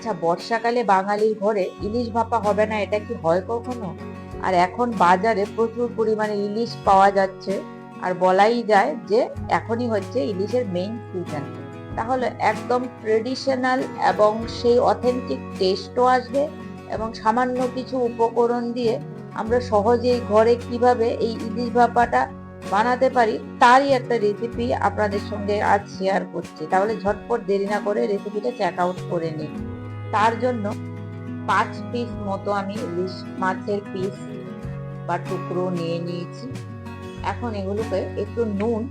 আচ্ছা বর্ষাকালে বাঙালির ঘরে ইলিশ ভাপা হবে না, এটা কি হয় কখনো? আর এখন বাজারে প্রচুর পরিমাণে ইলিশ পাওয়া যাচ্ছে, আর বলাই যায় যে এখনই হচ্ছে ইলিশের মেইন সিজন তাহলে একদম ট্রেডিশনাল এবং সেই অথেন্টিক টেস্টও আসবে এবং সামান্য কিছু উপকরণ দিয়ে আমরা সহজেই ঘরে কীভাবে এই ইলিশ ভাপাটা বানাতে পারি, তারই একটা রেসিপি আপনাদের সঙ্গে আজ শেয়ার করছি। তাহলে ঝটপট দেরি না করে রেসিপিটা চেক আউট করে নিন। তার জন্য পাঁচ পিস মতো আমি ইলিশ মাছের পিস বা টুকরো নিয়ে নিয়েছি। এখন এগুলোকে একটু নুন,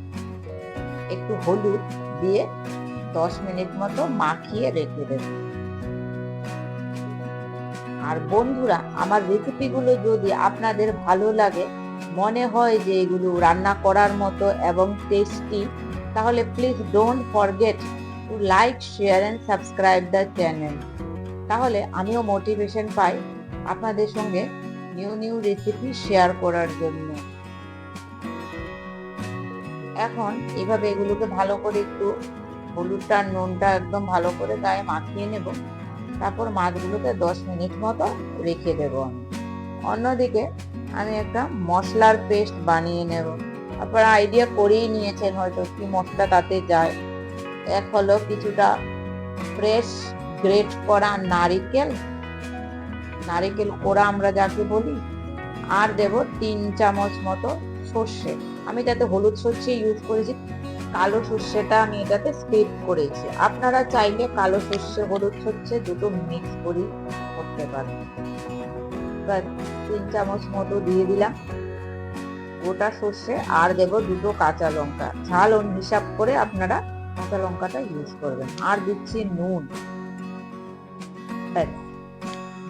একটু হলুদ দিয়ে দশ মিনিট মতো মাখিয়ে রেখে দেব। আর বন্ধুরা, আমার রেসিপিগুলো যদি আপনাদের ভালো লাগে, মনে হয় যে এগুলো রান্না করার মতো এবং টেস্টি তাহলে please don't forget to like share and subscribe the channel তাহলে আমিও মোটিভেশন পাই আপনাদের সঙ্গে নিউ নিউ রেসিপি শেয়ার করার জন্য। এখন এভাবে এগুলোকে ভালো করে একটু হলুদটা, নুনটা একদম ভালো করে গায়ে মাখিয়ে নেব। তারপর মাছগুলোকে দশ মিনিট মতো রেখে দেব আমি। অন্যদিকে আমি একটা মশলার পেস্ট বানিয়ে নেব। আপনারা আইডিয়া করেই নিয়েছেন হয়তো কি মশলা তাতে যায়। এক হলো কিছুটা ফ্রেশ গ্রেট করা নারিকেল। নারিকেল কোড়া আমরা যাকে বলি, আর দেব তিন চামচ মতো সর্ষে। আমি তাতে হলুদ সর্ষে ইউজ করেছি, কালো সর্ষেটা আমি এটাতে স্কিপ করেছি। আপনারা চাইলে কালো সর্ষে, হলুদ সর্ষে দুটো মিক্স করি করতে পারেন। তিন চামচ মতো দিয়ে দিলাম। গোটা সর্ষে, আর দেব দুটো কাঁচা লঙ্কা। ঝাল হিসাব করে আপনারা কাঁচা লঙ্কাটা ইউজ করবেন। আর দিচ্ছি নুন।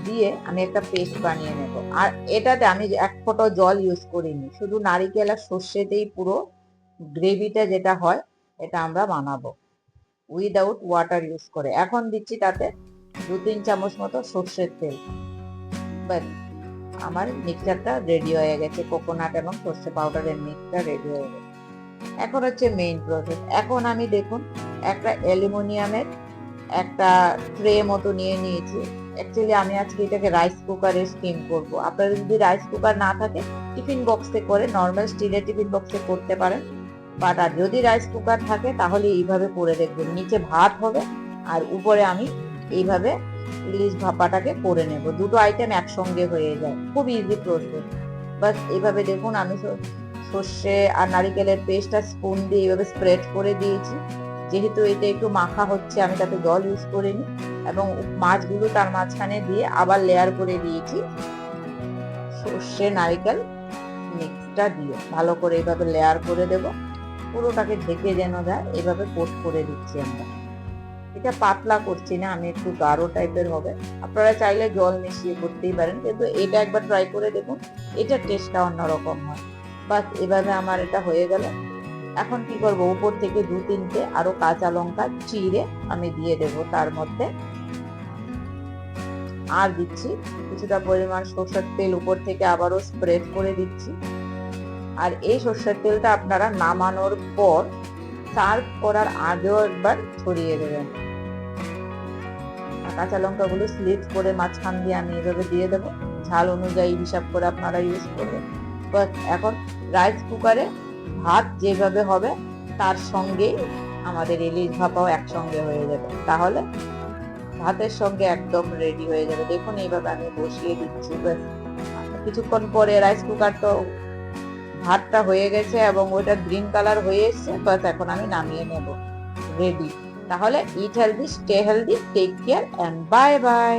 দিয়ে আমি একটা পেস্ট বানিয়ে নেব। আর এটাতে আমি এক ফোঁটা জল ইউজ করিনি, শুধু নারিকেল আর সর্ষেতেই পুরো গ্রেভিটা যেটা হয়, এটা আমরা বানাবো। উইদাউট ওয়াটার ইউজ করে। এখন দিচ্ছি তাতে দু তিন চামচ মতো সর্ষের তেল। ব্যাস, আমার মিক্সারটা রেডি হয়ে গেছে। কোকোনাট এবং সর্ষে পাউডারের মিক্সটা রেডি হয়ে গেছে। এখন হচ্ছে মেইন প্রসেস এখন আমি দেখুন, একটা অ্যালুমিনিয়ামের একটা ট্রে মতো নিয়ে নিয়েছি। অ্যাকচুয়ালি আমি আজকে এটাকে রাইস কুকারে স্টিম করব। আপনাদের যদি রাইস কুকার না থাকে টিফিন বক্সে করে নর্মাল স্টিলের টিফিন বক্সে করতে পারেন। বাট আর যদি রাইস কুকার থাকে, তাহলে এইভাবে করে দেখবেন। নিচে ভাত হবে, আর উপরে আমি এইভাবে ইলিশ ভাপাটাকে করে নেব। দুটো আইটেম একসঙ্গে হয়ে যায়। খুব ইজি প্রসেস বাস এইভাবে দেখুন, আমি সর্ষে আর নারিকেলের পেস্টটা স্পুন দিয়ে এইভাবে স্প্রেড করে দিয়েছি। যেহেতু এটা একটু মাখা হচ্ছে, আমি তাতে জল ইউজ করিনি এবং মাছগুলো তার মাঝখানে দিয়ে আবার লেয়ার করে দিয়েছি। সর্ষে, নারিকেল, মিক্সটা দিয়ে ভালো করে এভাবে লেয়ার করে দেব। পুরোটাকে ঢেকে যেন যায় এভাবে কোট করে দিচ্ছি আমরা। এটা পাতলা করছি না, আমি একটু গাঢ় টাইপের হবে। আপনারা চাইলে জল মিশিয়ে করতেই পারেন, কিন্তু এটা একবার ট্রাই করে দেখুন, এটা টেস্টটা অন্যরকম হয়। বাস, এভাবে আমার এটা হয়ে গেল। এখন কি করব? উপর থেকে দু তিনটে আরও কাঁচা লঙ্কা চিড়ে আমি দিয়ে দেব তার মধ্যে। আর দিচ্ছি কিছুটা পরিমাণ সরষের তেল উপর থেকে আবারও স্প্রেড করে দিচ্ছি। আর এই সর্ষের তেলটা আপনারা নামানোর পর সার্ভ করার আগেও একবার ছড়িয়ে দেবেন। কাঁচা লঙ্কাগুলো স্লিপ করে মাঝখান দিয়ে আমি এভাবে দিয়ে দেবো। ঝাল অনুযায়ী হিসাব করে আপনারা ইউজ করবেন। এখন রাইস কুকারে ভাত যেভাবে হবে, তার সঙ্গেই আমাদের ইলিশ ভাপাও একসঙ্গে হয়ে যাবে। তাহলে ভাতের সঙ্গে একদম রেডি হয়ে যাবে। দেখুন এইভাবে আমি বসিয়ে দিচ্ছি কিছুক্ষণ পরে রাইস কুকার তো ভাতটা হয়ে গেছে এবং ওইটা গ্রিন কালার হয়ে এসছে বাস এখন আমি নামিয়ে নেব। রেডি তাহলে eat healthy stay healthy take care and bye bye